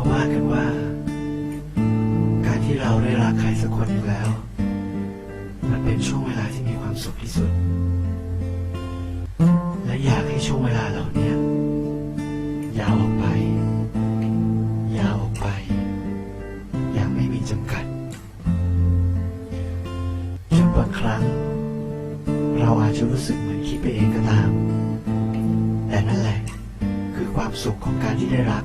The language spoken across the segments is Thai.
เขาว่ากันว่า การที่เราได้รักใครสักคนหนึ่งแล้ว มันเป็นช่วงเวลาที่มีความสุขที่สุด และอยากให้ช่วงเวลาเหล่านี้ยาวออกไป ยาวออกไป อย่างไม่มีจำกัดจนบางครั้ง เราอาจจะรู้สึกเหมือนคิดไปเองก็ตาม แต่นั่นแหละคือความสุขของการที่ได้รัก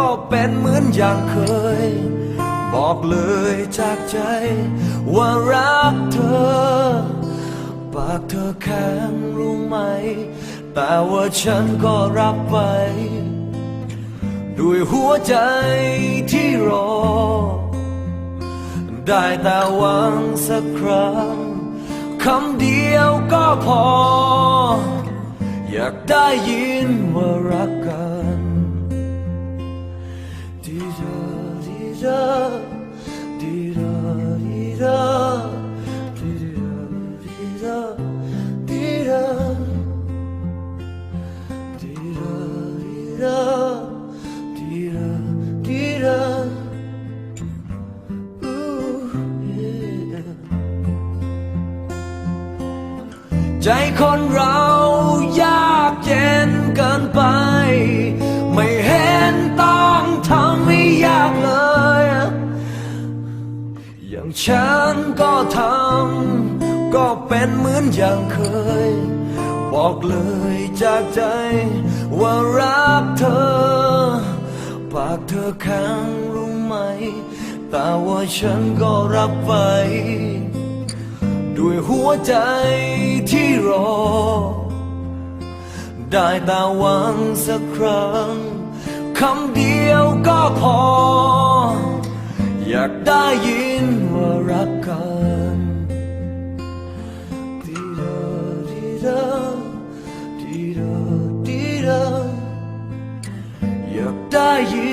ก็เป็นเหมือนอย่างเคย บอกเลยจากใจ ว่ารักเธอ ปากเธอแข็งรู้ไหม แต่ว่าฉันก็รับไป ด้วยหัวใจที่รอ ได้แต่หวังสักครั้งคำเดียวก็พอ อยากได้ยินว่ารักกัน ใจคนเรายากเย็นเกินไป ไม่ ฉันก็ทำก็เป็นเหมือนอย่างเคย บอกเลยจากใจว่ารักเธอ ปากเธอแข็งรู้ไหม แต่ว่าฉันก็รับไป ด้วยหัวใจที่รอ ได้แต่หวังสักครั้งคำเดียวก็พอ อยากได้ยินว่ารักกันดีดาดีดาดีดาดีดาอยากได้ยินว่ารักกัน